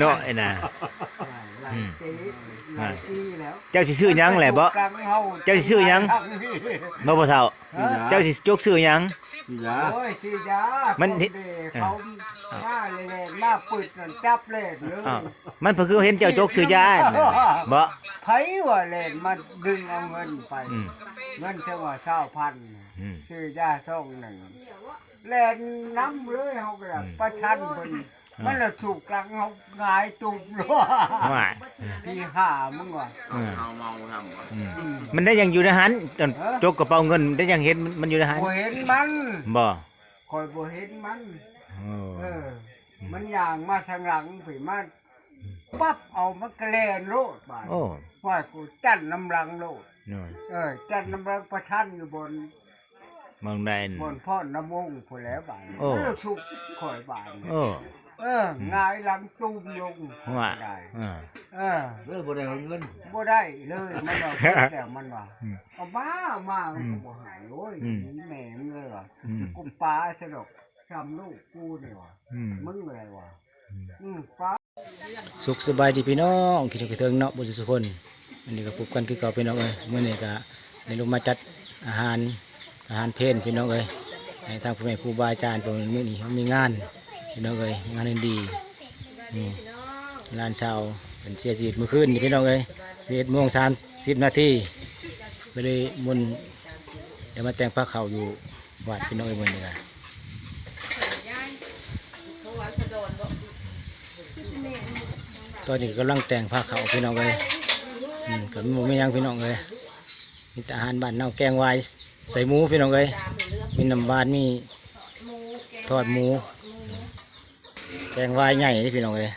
เนาะไอ้น่ะ หลายปีหลายปีแล้วเจ้าสิซื้อหยังแหละบ่กลางเฮาเจ้าสิซื้อหยัง บ่บ่เฒ่าเจ้าสิจกซื้อหยังยาโอ้ยสิยามัมันเขาหน้าเลยๆหน้าปึดนั่นจับเล่นเลยอ้าวมันเพิ่นคือเห็นเจ้าจกซื้อยาน่ะบ่ไผว่าเล่นมาดึงเอาเงินไป อืม เงินเท่าว่าเช้าพันอืม ซื้อยาซ่องหนึ่งเล่นน้ำเลยเฮาก็ได้ประชันเพิ่น มันละถูกกลางเฮาหงายตุบเลยว่า พี่ห้ามึงว่ะอืม เอาเมาทำวะอืมมันได้ยังอยู่ในหันตอนจกกระเป๋าเงินได้ยังเห็นมันอยู่ในหันบ่เห็นมันบ่คอยบ่เห็นมัน โอ้เออ มันย่างมาทางหลังผีมาปั๊บเอามันกระแลนโลดบาดโอ้ว่ากูจันน้ำรังโลดน้อยเออจันน้ำรังประชันอยู่บน มองได้บนพ่อน้ำมงผู้แล้วบาดโอ้ มันถูกข่อยบาดโอ้ เออหงายหลังตุ้มลงว่าได้อ่าเออเรื่องบ่ได้เอาเงินบ่ได้เลยมันว่าแต่มันว่าอืมเอามามามันก็บ่หายโอ้ยอืมแม่มึงเลยว่ะอืมกุมปลาสนุกทำลูกกูนี่ว่ะอืมมึงเลยว่ะอืมปลาสุขสบายดีพี่น้องคิดถึงคิดถึงเนาะบุญสุคนอันนี้ก็พบกันคือเก่าพี่น้องเอ้ยมื้อนี้ก็ได้ลงมาจัดอาหารอาหารเพลนพี่น้องเอ้ยให้ทางผู้แม่ครูบาอาจารย์เพิ่นมื้อนี้เขามีงาน พี่น้องเอ้ยงานดีอืมงานเช้าเป็นเสียชีวิตเมื่อคืนนี่พี่น้องเอ้ย11โมง30นาทีไปเลยมุนเดี๋ยวมาแต่งผ้าขาวอยู่วัดพี่น้องเอ้ยมื้อนี้ก็ตอนนี้กำลังแต่งผ้าขาวพี่น้องเอืมก็มีหมูไม่ยังพี่น้องเลยมีแต่อาหารบ้านเน่าแกงวายใส่หมูพี่น้องเลยมีน้ำบานมีทอดหมู แกงวายใหญ่นี่พี่น้องเลย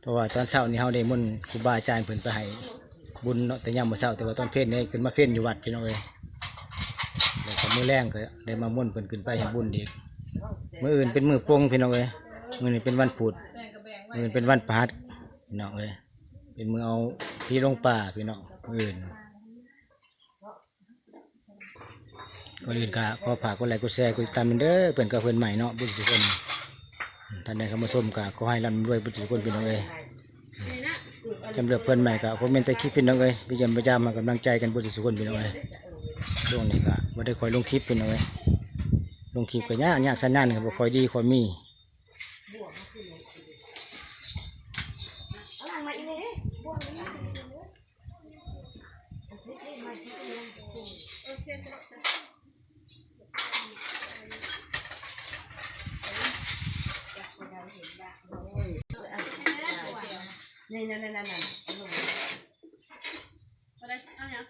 เพราะว่าตอนเช้านี้เขาได้มุ่นครูบาอาจารย์เพิ่นไปให้บุญเนาะแต่ยามมื้อเช้าแต่ว่าตอนเพลนนี่ขึ้นมาเพลนอยู่วัดพี่น้องเลยแล้วก็มือแรงก็ได้มามุ่นเพิ่นขึ้นไปให้บุญอีกมืออื่นเป็นมือปงพี่น้องเอ้ยมือนี้เป็นวันพุธมืออื่เป็นวันพฤหัสพี่น้องเอ้ยเป็นมือเอาพี่ลงป่าพี่น้องมืออื่น คนอื่นก็ขอฝากกดไลค์กดแชร์กดติดตามมันเด้อเพิ่นกับเพิ่อนใหม่เนาะบุญสุคนท่านใดเข้ามาชมก็ขอให้ร่ำรวยบุญสุคนพี่น้องเอ้ยจำเลือกเพิ่อนใหม่ก็คอมเมนต์ใต้คลิปพี่น้องเอ้ยพี่ยามประจามมากำลังใจกันบุญสุคนพี่น้องเอ้ยช่วงนี้ก็ไม่ได้คอยลงคลิปเป็นน้องเลยลงคลิปก็ยากยากสัญญาณก็บ่คอยดีคอยมี นี่นั่นนั่นนั่นนั่นอะไรเอาเนี่ย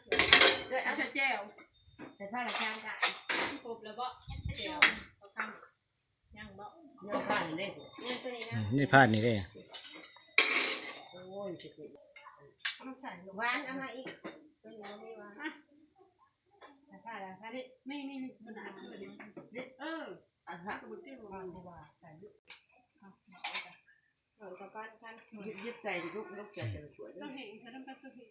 เอ้ยเอาเอาแจวใส่ผ้าละข้างกันครบแล้วบ่แจวเขาทำยังบ่เนื้อผ้าเลยยังตัวนี้อืนะมนี่พลาดนี่เด้โอ้ยสิเอามาใส่หวานเอามาอีกตัวนี้ไม่หวานผ้าละข้างนี่นี่นี่มันอ่านตัวนี้นี่เอออะฮะตัวที่วางดีกว่าใส่ลูกเอากระปั้นกันยึดยึดใส่ลูกลูกจะจะสวยต้องเห็นเขาต้องการตัวเห็น